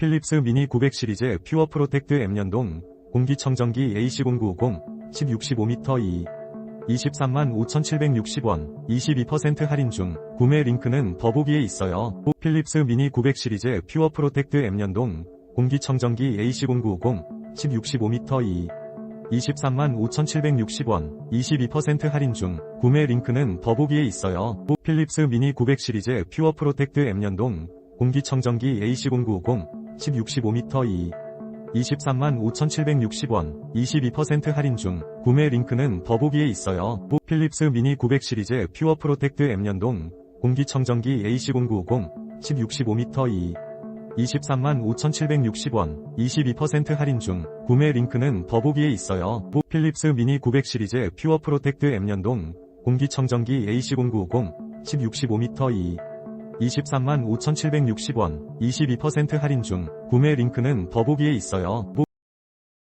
필립스 미니 900 시리즈 퓨어 프로텍트 M연동 공기청정기 AC0950 1065m 2 23만 5,760원 22% 할인 중 구매 링크는 더보기에 있어요. 필립스 미니 900 시리즈 퓨어 프로텍트 M연동 공기청정기 AC0950 1065m 2 23만 5,760원 22% 할인 중 구매 링크는 더보기에 있어요. 필립스 미니 900 시리즈 퓨어 프로텍트 M연동 공기청정기 AC0950 1065m 2 23만 5,760원 22% 할인 중 구매 링크는 더보기에 있어요. 필립스 미니 900 시리즈 퓨어 프로텍트 M연동 공기청정기 AC0950 1065m 2 23만 5,760원 22% 할인 중 구매 링크는 더보기에 있어요. 필립스 미니 900 시리즈 퓨어 프로텍트 M연동 공기청정기 AC0950 1065m 2 23만 5,760원 22% 할인 중 구매 링크는 더보기에 있어요.